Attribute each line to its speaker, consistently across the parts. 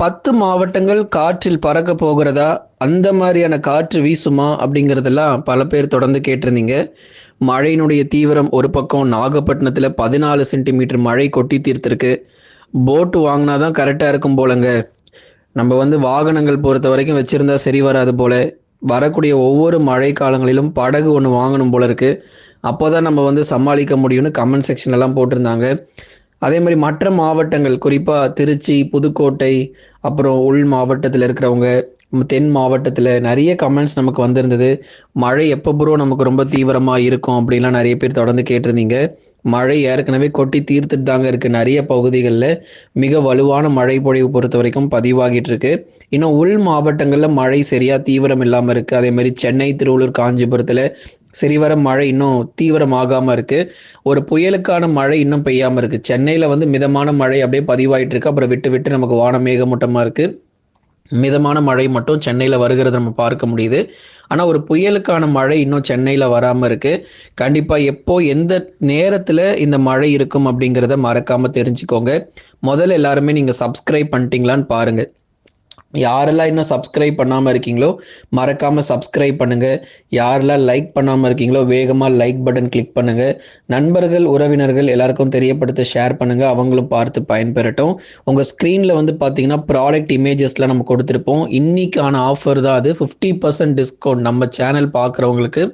Speaker 1: பத்து மாவட்டங்கள் காற்றில் பறக்க போகிறதா? அந்த மாதிரியான காற்று வீசுமா? அப்படிங்கிறதெல்லாம் பல பேர் தொடர்ந்து கேட்டிருந்தீங்க. மழையினுடைய தீவிரம் ஒரு பக்கம் நாகப்பட்டினத்தில் பதினாலு சென்டிமீட்டர் மழை கொட்டி தீர்த்திருக்கு. போட்டு வாங்கினா தான் கரெக்டாக இருக்கும் போலங்க. நம்ம வந்து வாகனங்கள் பொறுத்த வரைக்கும் வச்சுருந்தா சரி வராது போல. வரக்கூடிய ஒவ்வொரு மழை காலங்களிலும் படகு ஒன்று வாங்கணும் போல இருக்கு. அப்போ தான் நம்ம வந்து சமாளிக்க முடியும்னு கமெண்ட் செக்ஷன்லாம் போட்டிருந்தாங்க. அதே மாதிரி மற்ற மாவட்டங்கள் குறிப்பாக திருச்சி புதுக்கோட்டை அப்புறம் உள் மாவட்டத்தில் இருக்கிறவங்க தென் மாவட்டத்தில் நிறைய கமெண்ட்ஸ் நமக்கு வந்திருந்தது. மழை எப்போ ப்ரோ நமக்கு ரொம்ப தீவிரமாக இருக்கும் அப்படின்லாம் நிறைய பேர் தொடர்ந்து கேட்டிருந்தீங்க. மழை ஏற்கனவே கொட்டி தீர்த்துட்டு தாங்க இருக்குது நிறைய பகுதிகளில். மிக வலுவான மழை பொழிவு பொறுத்த வரைக்கும் பதிவாகிட்டு இருக்கு. இன்னும் உள் மாவட்டங்களில் மழை சரியாக தீவிரம் இல்லாமல் இருக்குது அதேமாதிரி சென்னை திருவள்ளூர் காஞ்சிபுரத்தில் சரிவர மழை இன்னும் தீவிரமாகாமல் இருக்குது ஒரு புயலுக்கான மழை இன்னும் பெய்யாமல் இருக்குது சென்னையில் வந்து மிதமான மழை அப்படியே பதிவாயிட்டு இருக்கு. அப்புறம் விட்டு விட்டு நமக்கு வானமேகமூட்டமாக இருக்குது மிதமான மழை மட்டும் சென்னையில் வருகிறது நம்ம பார்க்க முடியுது. ஆனால் ஒரு புயலுக்கான மழை இன்னும் சென்னையில் வராமல் இருக்குது கண்டிப்பாக எப்போ எந்த நேரத்தில் இந்த மழை இருக்கும் அப்படிங்கிறத மறக்காமல் தெரிஞ்சுக்கோங்க. முதல்ல எல்லாருமே நீங்கள் சப்ஸ்கிரைப் பண்ணிட்டீங்களான்னு பாருங்கள் யாரெல்லாம் இன்னும் சப்ஸ்கிரைப் பண்ணாமல் இருக்கீங்களோ மறக்காமல் சப்ஸ்கிரைப் பண்ணுங்கள் யாரெல்லாம் லைக் பண்ணாமல் இருக்கீங்களோ வேகமாக லைக் பட்டன் கிளிக் பண்ணுங்கள் நண்பர்கள் உறவினர்கள் எல்லாருக்கும் தெரியப்படுத்த ஷேர் பண்ணுங்கள் அவங்களும் பார்த்து பயன்பெறட்டும். உங்கள் ஸ்க்ரீனில் வந்து பார்த்தீங்கன்னா ப்ராடக்ட் இமேஜஸ்லாம் நம்ம கொடுத்துருப்போம். இன்னைக்கான ஆஃபர் தான் அது. ஃபிஃப்டி பர்சன்ட் டிஸ்கவுண்ட் நம்ம சேனல் பார்க்குறவங்களுக்கு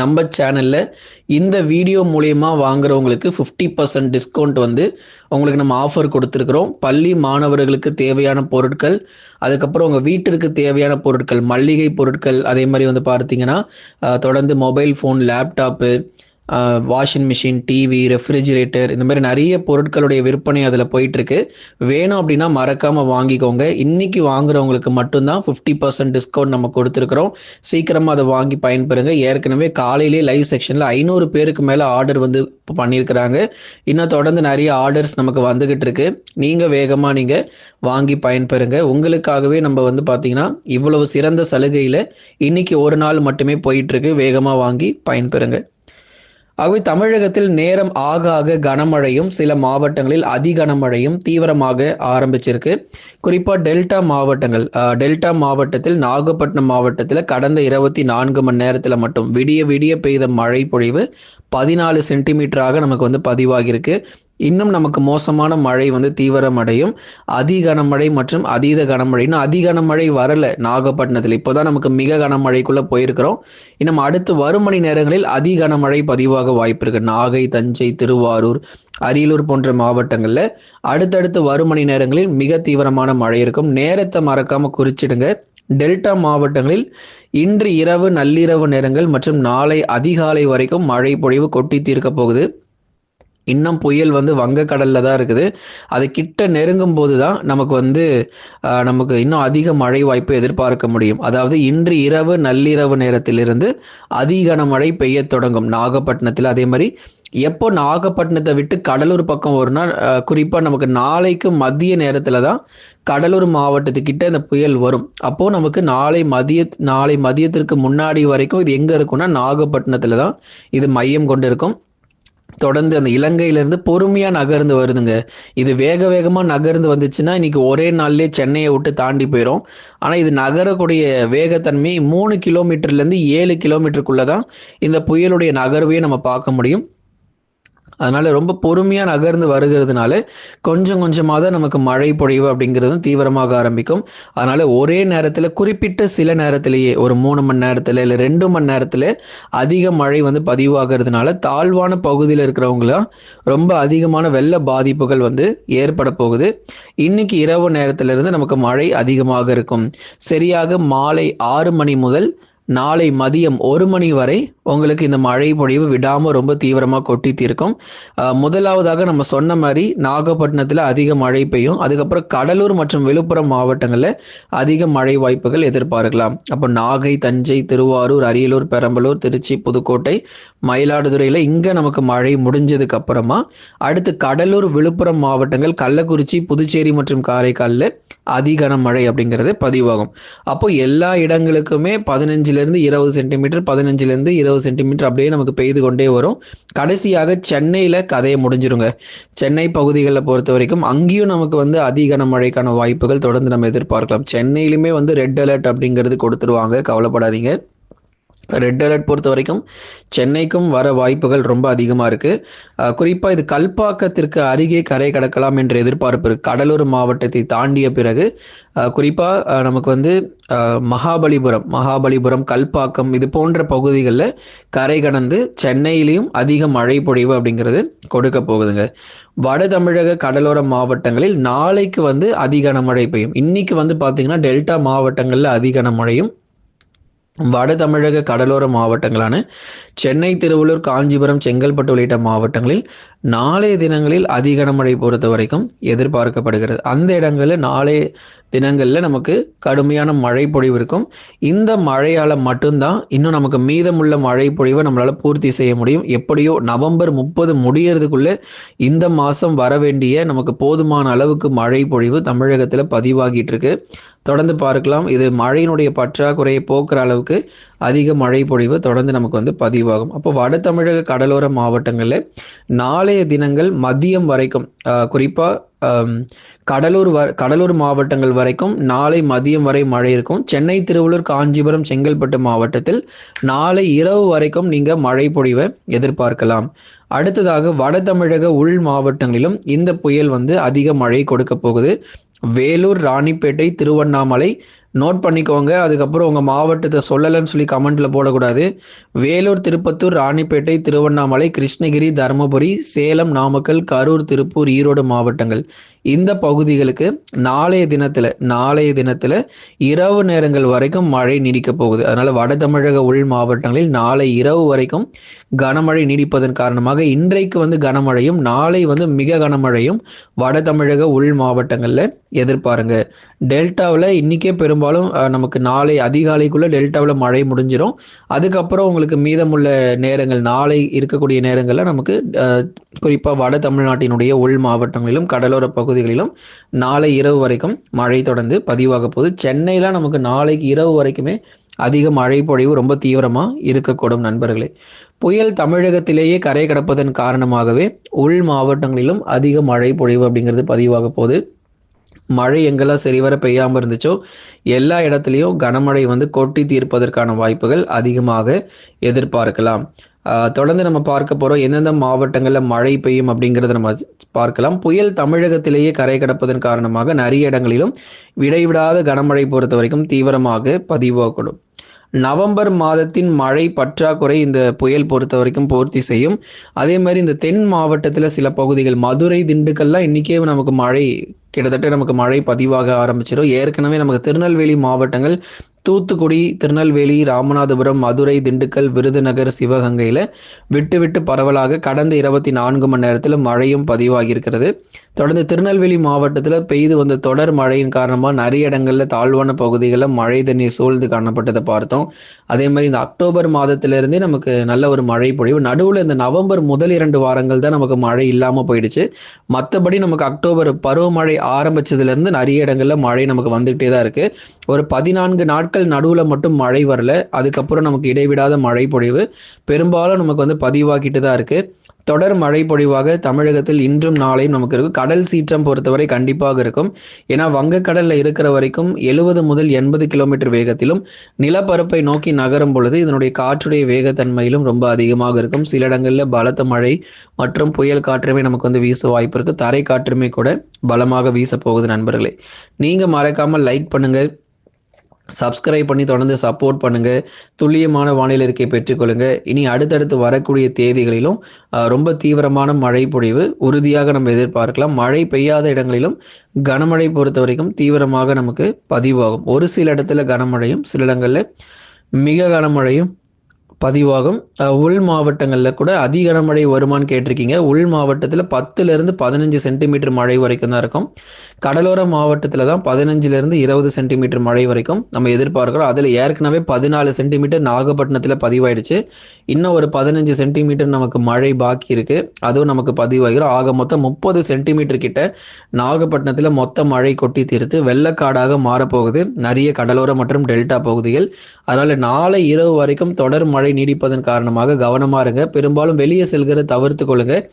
Speaker 1: நம்ம சேனலில் இந்த வீடியோ மூலயமா வாங்குறவங்களுக்கு ஃபிஃப்டி பர்சன்ட் டிஸ்கவுண்ட் வந்து உங்களுக்கு நம்ம ஆஃபர் கொடுத்துருக்குறோம். பள்ளி மாணவர்களுக்கு தேவையான பொருட்கள் அதுக்கப்புறம் உங்கள் வீட்டிற்கு தேவையான பொருட்கள் மல்லிகை பொருட்கள் அதே மாதிரி வந்து பார்த்தீங்கன்னா தொடர்ந்து mobile phone laptop washing machine TV refrigerator இந்த மாதிரி நிறைய பொருட்களுடைய விற்பனை அதில் போயிட்டுருக்கு. வேணும் அப்படின்னா மறக்காமல் வாங்கிக்கோங்க. இன்னைக்கு வாங்குறவங்களுக்கு மட்டும்தான் ஃபிஃப்டி பர்சன்ட் டிஸ்கவுண்ட் நம்ம கொடுத்துருக்குறோம். சீக்கிரமாக அதை வாங்கி பயன்பெறுங்க. ஏற்கனவே காலையிலே லைவ் செக்ஷனில் ஐநூறு பேருக்கு மேலே ஆர்டர் வந்து இப்போ பண்ணியிருக்கிறாங்க இன்னும் தொடர்ந்து நிறைய ஆர்டர்ஸ் நமக்கு வந்துகிட்டு இருக்கு நீங்கள் வேகமாக நீங்கள் வாங்கி பயன்பெறுங்க. உங்களுக்காகவே நம்ம வந்து பார்த்தீங்கன்னா இவ்வளவு சிறந்த சலுகையில் இன்னைக்கு ஒரு நாள் மட்டுமே போயிட்டுருக்கு. வேகமாக வாங்கி பயன்பெறுங்க. ஆகவே தமிழகத்தில் நேரம் ஆக ஆக கனமழையும் சில மாவட்டங்களில் அதி கனமழையும் தீவிரமாக ஆரம்பிச்சிருக்கு. குறிப்பாக டெல்டா மாவட்டங்கள் டெல்டா மாவட்டத்தில் நாகப்பட்டினம் மாவட்டத்தில் கடந்த இருபத்தி நான்கு மணி நேரத்தில் மட்டும் விடிய விடிய பெய்த மழை பொழிவு பதினாலு சென்டிமீட்டராக நமக்கு வந்து பதிவாகியிருக்கு. இன்னும் நமக்கு மோசமான மழை வந்து தீவிரமடையும். அதி கனமழை மற்றும் அதீத கனமழை. இன்னும் அதி கனமழை வரல நாகப்பட்டினத்தில். இப்போதான் நமக்கு மிக கனமழைக்குள்ளே போயிருக்கிறோம். இன்னும் அடுத்து வரும் மணி நேரங்களில் அதி கனமழை பதிவாக வாய்ப்பு இருக்கு. நாகை தஞ்சை திருவாரூர் அரியலூர் போன்ற மாவட்டங்களில் அடுத்தடுத்து வரும் மணி நேரங்களில் மிக தீவிரமான மழை இருக்கும். நேரத்தை மறக்காம குறிச்சிடுங்க. டெல்டா மாவட்டங்களில் இன்று இரவு நள்ளிரவு நேரங்கள் மற்றும் நாளை அதிகாலை வரைக்கும் மழை பொழிவு கொட்டி தீர்க்க போகுது. இன்னும் புயல் வந்து வங்கக்கடலில் தான் இருக்குது. அது கிட்ட நெருங்கும் போது தான் நமக்கு வந்து நமக்கு இன்னும் அதிக மழை வாய்ப்பு எதிர்பார்க்க முடியும். அதாவது இன்று இரவு நள்ளிரவு நேரத்திலிருந்து அதிகன மழை பெய்ய தொடங்கும். நாகப்பட்டினத்தில் அதே மாதிரி எப்போ நாகப்பட்டினத்தை விட்டு கடலூர் பக்கம் வரும்னா குறிப்பாக நமக்கு நாளைக்கு மதிய நேரத்தில் தான் கடலூர் மாவட்டத்துக்கிட்ட இந்த புயல் வரும். அப்போது நமக்கு நாளை மதிய நாளை மதியத்திற்கு முன்னாடி வரைக்கும் இது எங்கே இருக்கும்னா நாகப்பட்டினத்தில் தான் இது மையம் கொண்டு இருக்கும் தொடர்ந்து அந்த இலங்கையிலேருந்து பொறுமையாக நகர்ந்து வருதுங்க. இது வேக வேகமாக நகர்ந்து வந்துச்சுன்னா இன்றைக்கி ஒரே நாள்லேயே சென்னையை விட்டு தாண்டி போயிடும் ஆனால் இது நகரக்கூடிய வேகத்தன்மை மூணு கிலோமீட்டர்லேருந்து ஏழு கிலோமீட்டருக்குள்ளே தான் இந்த புயலுடைய நகர்வையும் நம்ம பார்க்க முடியும். அதனால ரொம்ப பொறுமையாக நகர்ந்து வருகிறதுனால கொஞ்சம் கொஞ்சமாக தான் நமக்கு மழை பொழிவு அப்படிங்கிறதும் தீவிரமாக ஆரம்பிக்கும். அதனால ஒரே நேரத்தில் குறிப்பிட்ட சில நேரத்திலேயே ஒரு மூணு மணி நேரத்தில் இல்லை ரெண்டு மணி நேரத்தில் அதிக மழை வந்து பதிவாகிறதுனால தாழ்வான பகுதியில் இருக்கிறவங்களாம் ரொம்ப அதிகமான வெள்ள பாதிப்புகள் வந்து ஏற்பட போகுது. இன்னைக்கு இரவு நேரத்திலிருந்து நமக்கு மழை அதிகமாக இருக்கும். சரியாக மாலை ஆறு மணி முதல் நாளை மதியம் ஒரு மணி வரை உங்களுக்கு இந்த மழை பொழிவு விடாமல் ரொம்ப தீவிரமாக கொட்டி தீர்க்கும். முதலாவதாக நம்ம சொன்ன மாதிரி நாகப்பட்டினத்தில் அதிக மழை பெய்யும். அதுக்கப்புறம் கடலூர் மற்றும் விழுப்புரம் மாவட்டங்களில் அதிக மழை வாய்ப்புகள் எதிர்பார்க்கலாம். அப்போ நாகை தஞ்சை திருவாரூர் அரியலூர் பெரம்பலூர் திருச்சி புதுக்கோட்டை மயிலாடுதுறையில் இங்கே நமக்கு மழை முடிஞ்சதுக்கு அப்புறமா அடுத்து கடலூர் விழுப்புரம் மாவட்டங்கள் கள்ளக்குறிச்சி புதுச்சேரி மற்றும் காரைக்காலில் அதிகன மழை அப்படிங்கிறது பதிவாகும். அப்போ எல்லா இடங்களுக்குமே பதினஞ்சு பதினஞ்சுலேருந்து இருபது சென்டிமீட்டர் பதினஞ்சுலேருந்து இருபது சென்டிமீட்டர் அப்படியே நமக்கு பெய்து கொண்டே வரும். கடைசியாக சென்னையில் கதையை முடிஞ்சிருங்க. சென்னை பகுதிகளில் பொறுத்த வரைக்கும் அங்கேயும் நமக்கு வந்து அதிக கனமழைக்கான வாய்ப்புகள் தொடர்ந்து நம்ம எதிர்பார்க்கலாம். சென்னையிலுமே வந்து ரெட் அலர்ட் அப்படிங்கிறது கொடுத்துருவாங்க. கவலைப்படாதீங்க. ரெட் அலர்ட் பொறுத்த வரைக்கும் சென்னைக்கும் வர வாய்ப்புகள் ரொம்ப அதிகமாக இருக்குது குறிப்பாக இது கல்பாக்கத்திற்கு அருகே கரை கடக்கலாம் என்ற எதிர்பார்ப்பு இருக்குது கடலூர் மாவட்டத்தை தாண்டிய பிறகு குறிப்பாக நமக்கு வந்து மகாபலிபுரம் மகாபலிபுரம் கல்பாக்கம் இது போன்ற பகுதிகளில் கரை கடந்து சென்னையிலையும் அதிக மழை பொழிவு அப்படிங்கிறது கொடுக்க போகுதுங்க. வட தமிழக கடலோர மாவட்டங்களில் நாளைக்கு வந்து அதிக மழை பெய்யும். இன்னைக்கு வந்து பார்த்தீங்கன்னா டெல்டா மாவட்டங்களில் அதிக மழையும் வட தமிழக கடலோர மாவட்டங்களான சென்னை திருவள்ளூர் காஞ்சிபுரம் செங்கல்பட்டு உள்ளிட்ட மாவட்டங்களில் நாளைய தினங்களில் அதிக கனமழை பொறுத்த வரைக்கும் எதிர்பார்க்கப்படுகிறது. அந்த இடங்களில் நாளைய தினங்களில் நமக்கு கடுமையான மழை பொழிவு இருக்கும். இந்த மழையால் மட்டும்தான் இன்னும் நமக்கு மீதமுள்ள மழை பொழிவை நம்மளால் பூர்த்தி செய்ய முடியும். எப்படியோ நவம்பர் முப்பது முடியறதுக்குள்ளே இந்த மாதம் வர வேண்டிய நமக்கு போதுமான அளவுக்கு மழை பொழிவு தமிழகத்தில் பதிவாகிட்டு இருக்கு. தொடர்ந்து பார்க்கலாம். இது மழையினுடைய பற்றாக்குறையை போக்குற அளவுக்கு அதிக மழை பொழிவு தொடர்ந்து நமக்கு வந்து பதிவாகும். அப்போ வட தமிழக கடலோர மாவட்டங்களில் நாளைய தினங்கள் மதியம் வரைக்கும் குறிப்பாக கடலூர் வ கடலூர் மாவட்டங்கள் வரைக்கும் நாளை மதியம் வரை மழை இருக்கும். சென்னை திருவள்ளூர் காஞ்சிபுரம் செங்கல்பட்டு மாவட்டத்தில் நாளை இரவு வரைக்கும் நீங்கள் மழை பொழிவை எதிர்பார்க்கலாம். அடுத்ததாக வட தமிழக உள் மாவட்டங்களிலும் இந்த புயல் வந்து அதிக மழை கொடுக்க போகுது. வேலூர் ராணிப்பேட்டை திருவண்ணாமலை. நோட் பண்ணிக்கோங்க. அதுக்கப்புறம் உங்கள் மாவட்டத்தை சொல்லலைன்னு சொல்லி கமெண்ட்டில் போடக்கூடாது. வேலூர் திருப்பத்தூர் ராணிப்பேட்டை திருவண்ணாமலை கிருஷ்ணகிரி தருமபுரி சேலம் நாமக்கல் கரூர் திருப்பூர் ஈரோடு மாவட்டங்கள். இந்த பகுதிகளுக்கு நாளைய தினத்தில் நாளைய தினத்தில் இரவு நேரங்கள் வரைக்கும் மழை நீடிக்க போகுது. அதனால் வட தமிழக உள் மாவட்டங்களில் நாளை இரவு வரைக்கும் கனமழை நீடிப்பதன் காரணமாக இன்றைக்கு வந்து கனமழையும் நாளை வந்து மிக கனமழையும் வட தமிழக உள் மாவட்டங்களில் எதிர்பாருங்க. டெல்டாவில் இன்றைக்கே பெரும்பாலும் நமக்கு நாளை அதிகாலைக்குள்ளே டெல்டாவில் மழை முடிஞ்சிடும் அதுக்கப்புறம் உங்களுக்கு மீதமுள்ள நேரங்கள் நாளை இருக்கக்கூடிய நேரங்களில் நமக்கு குறிப்பாக வட தமிழ்நாட்டினுடைய உள் மாவட்டங்களிலும் கடலோர பகுதிகளிலும் நாளை இரவு வரைக்கும் மழை தொடர்ந்து பதிவாக போகுது. சென்னையில் நமக்கு நாளைக்கு இரவு வரைக்குமே அதிக மழை பொழிவு ரொம்ப தீவிரமாக இருக்கக்கூடும் நண்பர்களே. புயல் தமிழகத்திலேயே கரை கடப்பதன் காரணமாகவே உள் மாவட்டங்களிலும் அதிக மழை பொழிவு அப்படிங்கிறது பதிவாக போகுது. மழை எங்கெல்லாம் சரிவர பெய்யாமல் இருந்துச்சோ எல்லா இடத்துலையும் கனமழை வந்து கொட்டி தீர்ப்பதற்கான வாய்ப்புகள் அதிகமாக எதிர்பார்க்கலாம். தொடர்ந்து நம்ம பார்க்க போகிறோம் எந்தெந்த மாவட்டங்களில் மழை பெய்யும் அப்படிங்கிறத நம்ம பார்க்கலாம். புயல் தமிழகத்திலேயே கரை கடப்பதன் காரணமாக நிறைய இடங்களிலும் இடைவிடாத கனமழை பொறுத்த வரைக்கும் தீவிரமாக பதிவாகக்கூடும். நவம்பர் மாதத்தின் மழை பற்றாக்குறை இந்த புயல் பொறுத்த வரைக்கும் பூர்த்தி செய்யும். அதே மாதிரி இந்த தென் மாவட்டத்தில் சில பகுதிகள் மதுரை திண்டுக்கல்லாம் இன்றைக்கே நமக்கு மழை கிட்டத்தட்ட நமக்கு மழை பதிவாக ஆரம்பிச்சிடும் ஏற்கனவே நமக்கு திருநெல்வேலி மாவட்டங்கள் தூத்துக்குடி திருநெல்வேலி ராமநாதபுரம் மதுரை திண்டுக்கல் விருதுநகர் சிவகங்கையில் விட்டு விட்டு பரவலாக கடந்த இருபத்தி நான்கு மணி நேரத்தில் மழையும் பதிவாகியிருக்கிறது. தொடர்ந்து திருநெல்வேலி மாவட்டத்தில் பெய்து வந்த தொடர் மழையின் காரணமாக நிறைய இடங்களில் தாழ்வான பகுதிகளில் மழை தண்ணீர் சூழ்ந்து காணப்பட்டதை பார்த்தோம். அதே மாதிரி இந்த அக்டோபர் மாதத்திலிருந்தே நமக்கு நல்ல ஒரு மழை பொழிவு. நடுவில் இந்த நவம்பர் முதல் இரண்டு வாரங்கள் தான் நமக்கு மழை இல்லாமல் போயிடுச்சு. மற்றபடி நமக்கு அக்டோபர் பருவமழை ஆரம்பிச்சதுலேருந்து நிறைய இடங்களில் மழை நமக்கு வந்துகிட்டே தான் இருக்குது ஒரு பதினான்கு நாட்கள் நடுவில் மட்டும் மழை வரல. அதுக்கப்புறம் நமக்கு இடைவிடாத மழை பொழிவு. பெரும்பாலும் நமக்கு வந்து பதிவாகிட்டு தான் இருக்குது தொடர் மழை பொழிவாக தமிழகத்தில் இன்றும் நாளையும் நமக்கு இருக்கும் கடல் சீற்றம் பொறுத்தவரை கண்டிப்பாக இருக்கும். ஏன்னா வங்கக்கடலில் இருக்கிற வரைக்கும் எழுபது முதல் எண்பது கிலோமீட்டர் வேகத்திலும் நிலப்பரப்பை நோக்கி நகரும் பொழுது இதனுடைய காற்றுடைய வேகத்தன்மையிலும் ரொம்ப அதிகமாக இருக்கும். சில இடங்களில் பலத்த மழை மற்றும் புயல் காற்றுமே நமக்கு வந்து வீச வாய்ப்பு இருக்குது தரை காற்றுமே கூட பலமாக வீச போகுது நண்பர்களே. நீங்கள் மறக்காமல் லைக் பண்ணுங்கள் சப்ஸ்கிரைப் பண்ணி தொடர்ந்து சப்போர்ட் பண்ணுங்க. துல்லியமான வானிலை இருக்கை பெற்றுக்கொள்ளுங்க இனி அடுத்தடுத்து வரக்கூடிய தேதிகளிலும் ரொம்ப தீவிரமான மழை பொழிவு உறுதியாக நம்ம எதிர்பார்க்கலாம். மழை பெய்யாத இடங்களிலும் கனமழை பொறுத்த வரைக்கும் தீவிரமாக நமக்கு பதிவாகும். ஒரு சில இடத்துல கனமழையும் சில இடங்களில் மிக கனமழையும் பதிவாகும். உள் மாவட்டங்களில் கூட அதிக கனமழை வருமான்னு கேட்டிருக்கீங்க. உள் மாவட்டத்தில் பத்துலேருந்து பதினஞ்சு சென்டிமீட்டர் மழை வரைக்கும் தான் இருக்கும். கடலோர மாவட்டத்தில் தான் பதினஞ்சுலேருந்து இருபது சென்டிமீட்டர் மழை வரைக்கும் நம்ம எதிர்பார்க்கிறோம். அதில் ஏற்கனவே பதினாலு சென்டிமீட்டர் நாகப்பட்டினத்தில் பதிவாயிடுச்சு. இன்னும் ஒரு பதினஞ்சு சென்டிமீட்டர் நமக்கு மழை பாக்கி இருக்குது அதுவும் நமக்கு பதிவாகிறோம் ஆக மொத்தம் முப்பது சென்டிமீட்டர் கிட்ட நாகப்பட்டினத்தில் மொத்த மழை கொட்டி தீர்த்து வெள்ளக்காடாக மாறப்போகுது. நிறைய கடலோர மற்றும் டெல்டா பகுதிகள். அதனால் நாளை இரவு வரைக்கும் தொடர் மழை நீடிப்பதன் காரணமாக கவனமா இருங்க. பெரும்பாலும் வெளியே செல்கிற தவிர்த்து கொள்ளுங்க.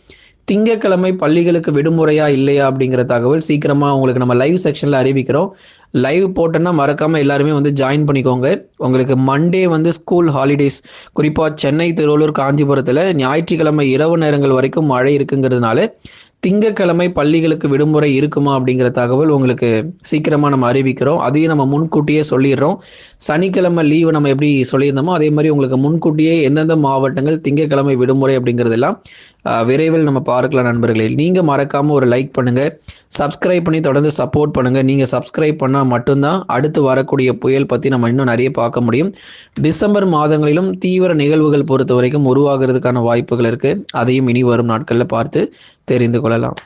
Speaker 1: திங்கட்கிழமை பள்ளிகளுக்கு விடுமுறையா இல்லையா அப்படிங்கிற தகவல் சீக்கிரமா உங்களுக்கு நம்ம லைவ் செக்ஷன்ல அறிவிக்கிறோம். லைவ் போட்டோன்னா மறக்காம எல்லாருமே வந்து ஜாயின் பண்ணிக்கோங்க. உங்களுக்கு மண்டே வந்து ஸ்கூல் ஹாலிடேஸ் குறிப்பா சென்னை திருவள்ளூர் காஞ்சிபுரத்துல ஞாயிற்றுக்கிழமை இரவு நேரங்கள் வரைக்கும் மழை இருக்குங்கிறதுனால திங்கட்கிழமை பள்ளிகளுக்கு விடுமுறை இருக்குமா அப்படிங்கிற தகவல் உங்களுக்கு சீக்கிரமாக நம்ம அறிவிக்கிறோம். அதையும் நம்ம முன்கூட்டியே சொல்லிடுறோம். சனிக்கிழமை லீவு நம்ம எப்படி சொல்லியிருந்தோமோ அதே மாதிரி உங்களுக்கு முன்கூட்டியே எந்தெந்த மாவட்டங்கள் திங்கட்கிழமை விடுமுறை அப்படிங்கிறதெல்லாம் விரைவில் நம்ம பார்க்கலாம் நண்பர்களே. நீங்கள் மறக்காமல் ஒரு லைக் பண்ணுங்கள் சப்ஸ்கிரைப் பண்ணி தொடர்ந்து சப்போர்ட் பண்ணுங்கள் நீங்கள் சப்ஸ்கிரைப் பண்ணால் மட்டும்தான் அடுத்து வரக்கூடிய புயல் பற்றி நம்ம இன்னும் நிறைய பார்க்க முடியும். டிசம்பர் மாதங்களிலும் தீவிர நிகழ்வுகள் பொறுத்த வரைக்கும் உருவாகிறதுக்கான வாய்ப்புகள் இருக்குது அதையும் இனி வரும் நாட்களில் பார்த்து தெரிந்து கொள்ளலாம்.